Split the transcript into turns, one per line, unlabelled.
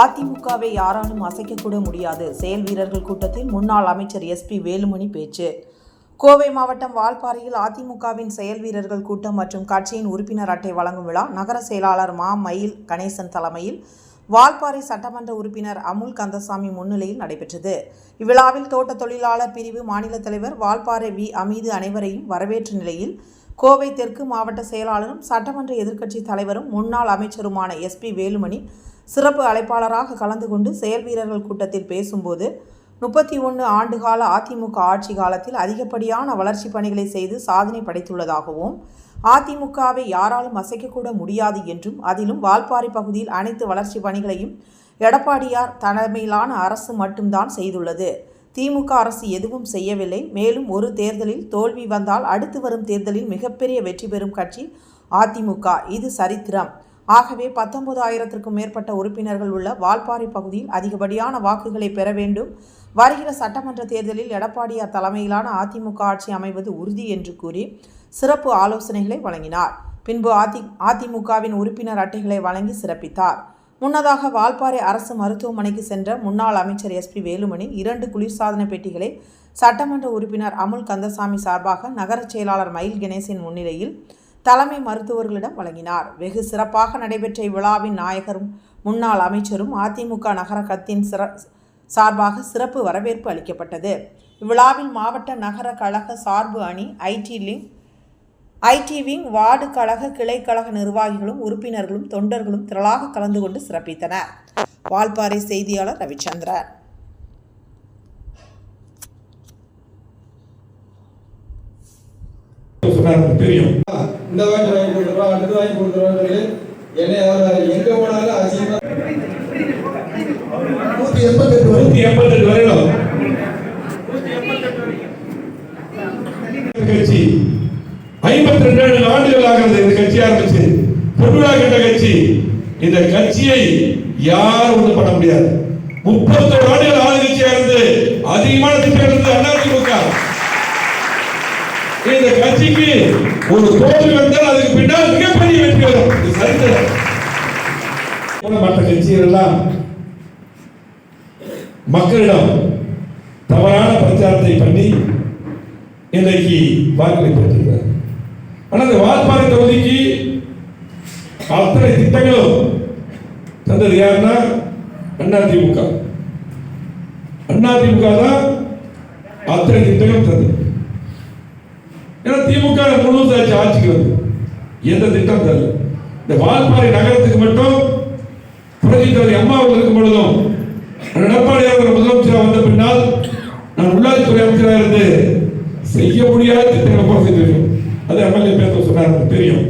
அதிமுகவை யாராலும் அசைக்கக்கூட முடியாது. செயல் வீரர்கள் கூட்டத்தில் முன்னாள் அமைச்சர் எஸ்பி வேலுமணி பேச்சு. கோவை மாவட்டம் வால்பாறையில் அதிமுகவின் செயல் வீரர்கள் கூட்டம் மற்றும் கட்சியின் உறுப்பினர் அட்டை வழங்கும் விழா நகர செயலாளர் மா. மயில் கணேசன் தலைமையில் வால்பாறை சட்டமன்ற உறுப்பினர் அமுல் கந்தசாமி முன்னிலையில் நடைபெற்றது. இவ்விழாவில் தோட்ட தொழிலாளர் பிரிவு மாநில தலைவர் வால்பாறை வி. அமீது அனைவரையும் வரவேற்ற நிலையில் கோவை தெற்கு மாவட்ட செயலாளரும் சட்டமன்ற எதிர்க்கட்சி தலைவரும் முன்னாள் அமைச்சருமான எஸ்பி வேலுமணி சிறப்பு அழைப்பாளராக கலந்து கொண்டு செயல் வீரர்கள் கூட்டத்தில் பேசும்போது முப்பத்தி ஒன்று ஆண்டுகால அதிமுக ஆட்சி காலத்தில் அதிகப்படியான வளர்ச்சிப் பணிகளை செய்து சாதனை படைத்துள்ளதாகவும் அதிமுகவை யாராலும் அசைக்கக்கூட முடியாது என்றும் அதிலும் வால்பாறை பகுதியில் அனைத்து வளர்ச்சி பணிகளையும் எடப்பாடியார் தலைமையிலான அரசு மட்டும்தான் செய்துள்ளது. திமுக அரசு எதுவும் செய்யவில்லை. மேலும் ஒரு தேர்தலில் தோல்வி வந்தால் அடுத்து வரும் தேர்தலில் மிகப்பெரிய வெற்றி பெறும் கட்சி அதிமுக. இது சரித்திரம். ஆகவே பத்தொன்பதாயிரத்திற்கும் மேற்பட்ட உறுப்பினர்கள் உள்ள வால்பாறை பகுதியில் அதிகப்படியான வாக்குகளை பெற வேண்டும். வருகிற சட்டமன்ற தேர்தலில் எடப்பாடியார் தலைமையிலான அதிமுக ஆட்சி அமைவது உறுதி என்று கூறி சிறப்பு ஆலோசனைகளை வழங்கினார். பின்பு அதி அதிமுகவின் உறுப்பினர் அட்டைகளை வழங்கி சிறப்பித்தார். முன்னதாக வால்பாறை அரசு மருத்துவமனைக்கு சென்ற முன்னாள் அமைச்சர் எஸ்பி வேலுமணி இரண்டு குளிர்சாதன பெட்டிகளை சட்டமன்ற உறுப்பினர் அமுல் கந்தசாமி சார்பாக நகர செயலாளர் மயில் கணேசன் முன்னிலையில் தலைமை மருத்துவர்களிடம் வழங்கினார். வெகு சிறப்பாக நடைபெற்ற இவ்விழாவின் நாயகரும் முன்னாள் அமைச்சரும் அதிமுக நகர கத்தின் சிற சார்பாக சிறப்பு வரவேற்பு அளிக்கப்பட்டது. இவ்விழாவில் மாவட்ட நகர கழக சார்பு அணி IT link IT wing ward கழக கிளை கழக நிர்வாகிகளும் உறுப்பினர்களும் தொண்டர்களும் திரளாக கலந்து கொண்டு சிறப்பித்தனர். வால்பாறை செய்தியாளர் ரவிச்சந்திரன்.
தெரியும்.
இந்த வாங்கி வாங்கி கொடுத்துருவா அடுத்து வாங்கி கொடுத்துருவான்னு சொல்லி என்னை அவர் எங்க போனாலும் அசிங்கமா
நூத்தி எண்பத்தெட்டு வரை
நூத்தி எண்பத்தெட்டு வரையிலும் கட்சி ஐம்பத்தி ரெண்டு ஆண்டுகள் ஆகிறது இந்த கட்சி ஆரம்பிச்சு பொன்விழா கண்ட கட்சி இந்த கட்சியை யாரும் ஒன்றும் பண்ண முடியாது. முப்பத்தோரு ஆண்டுகள் ஆளுங்கட்சியா இருந்து அதிகமான திட்டம் இருந்து அதிமுக. இந்த கட்சிக்கு ஒரு தோல்வி வந்தால் அதுக்கு பின்னால் மிகப்பெரிய வெற்றி வரும். இது சரித்திரம். மற்ற கட்சிகள் எல்லாம் மக்களிடம் தவறான பிரச்சாரத்தை பண்ணி இன்றைக்கு வாக்குகளை ஆனால் இந்த வால்பாறை தொகுதிக்கு அத்தனை திட்டங்களும் தந்தது யாருன்னா அதிமுக அதிமுக தான் அத்தனை திட்டங்களும் தந்தது. ஏன்னா திமுக முழுசாச்சு ஆட்சிக்கு வந்து எந்த திட்டம் தரல. இந்த வால்பாறை நகரத்துக்கு மட்டும் புரட்சி தலைவர் அம்மா அவர்கள் இருக்கும் பொழுதும் எடப்பாடி அவர்கள் முதலமைச்சராக வந்த பின்னால் நான் உள்ளாட்சித்துறை அமைச்சராக இருந்து செய்ய முடியாத திட்டங்களை போக செஞ்சிருக்கோம் அது எம்எல்ஏ பேச சொன்னார் தெரியும்.